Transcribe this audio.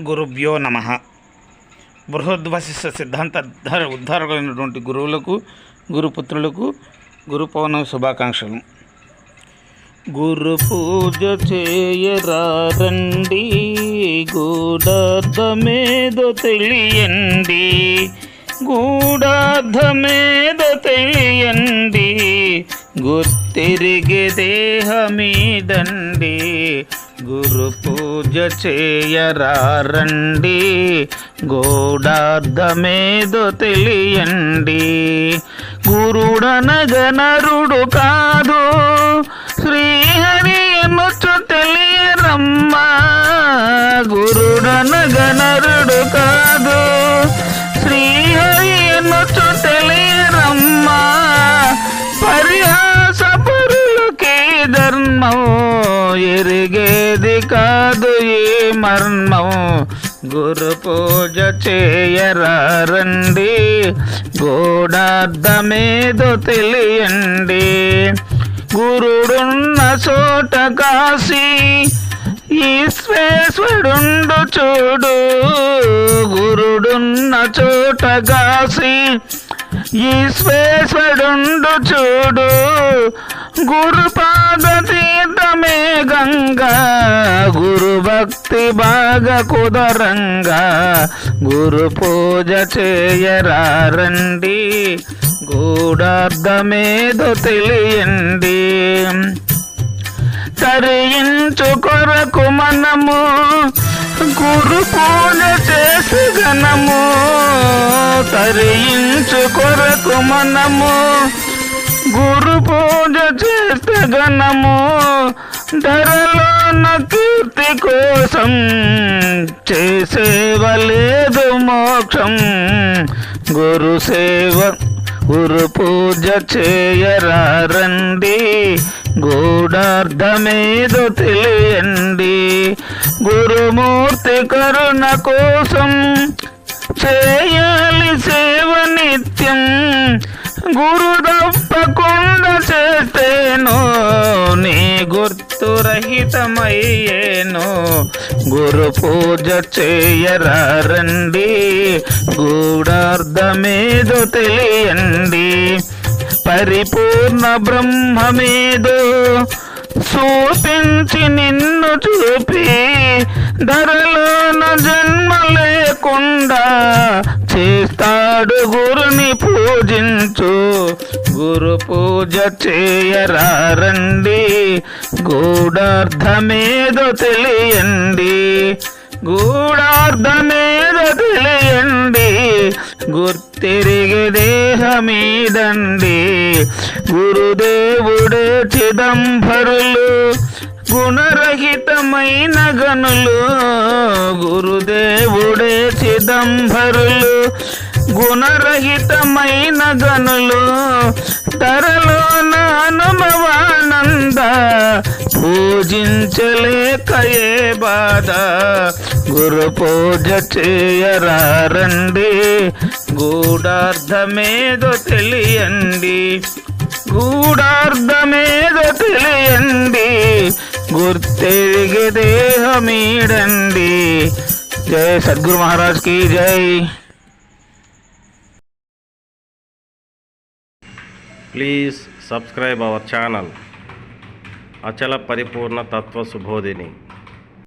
గురుభ్యో నమ. బృహద్వశిష్ట సిద్ధాంత ఉద్ధారకులైనటువంటి గురువులకు గురుపుత్రులకు గురు పౌర్ణమి శుభాకాంక్షలు. గురు పూజ చేయరండి గూఢార్థమేదో తెలియండి గూఢార్థమేదో తెలియండి గుర్తిరిగి దేహమీదండి గురు పూజ చేయరారండి గోడార్థమేదో తెలియండి. గురుడనగనరుడు కాదు. శ్రీ ఎరిగేది కాదు ఈ మర్మం. గురు పూజ చేయరారండి. గూఢార్థమేదో తెలియండి. గురుడున్న చోట కాశీ ఈశ్వేశ్వరుండు చూడు. గురుడున్న చోట కాశీ ఈశ్వేశ్వరుండు చూడు. గురుపాద తీర్థమే గంగా గురు భక్తి బాగా కుదరంగా. గురు పూజ చేయరారండి గూఢార్థమేదో తెలియండి. తరించు కొరకు మనము గురు పూజ చేసి గణము తరించు కొరకు మనము గురు పూజ చేస్తే గణము ధరలోన కీర్తి కోసం చేసేవలేదు మోక్షం. గురు సేవ గురు పూజ చేయరారండి గూఢార్థమేదో తెలియండి. గురుమూర్తి కరుణ కోసం చేయాలి సేవ నిత్యం. గురు తప్పకుండా చేస్తేను నీ గుర్తు రహితమయ్యేను. గురు పూజ చేయరారండి గూఢార్థమేదో తెలియండి. పరిపూర్ణ బ్రహ్మమేదో చూపించి నిన్ను చూపి ధరలోన జన్మ లేకుండా చేస్తాడు గురుని పూజించు. గురు పూజ చేయరారండి. గూఢార్థమేదో తెలియండి. గూఢార్థమేదో తెలియండి. గుర్తిరిగి దేహమీదండి. గురుదేవుడే చిదంబరులు. గుణరహితమైన గనులు గురుదేవుడే చిదంబరులు. గుణరహితమైన గనులు ధరలోన పూజించలేక పూజించలేకయే బాధ. గురు పూజ చేయరారండి గూఢార్థమేదో తెలియండి. గూఢార్థమేదో తెలియండి. గుర్తెరిగి దేహమీడండి. జై సద్గురు మహారాజ్కి జై. Please subscribe our channel. అచల పరిపూర్ణ తత్వ సుబోధిని.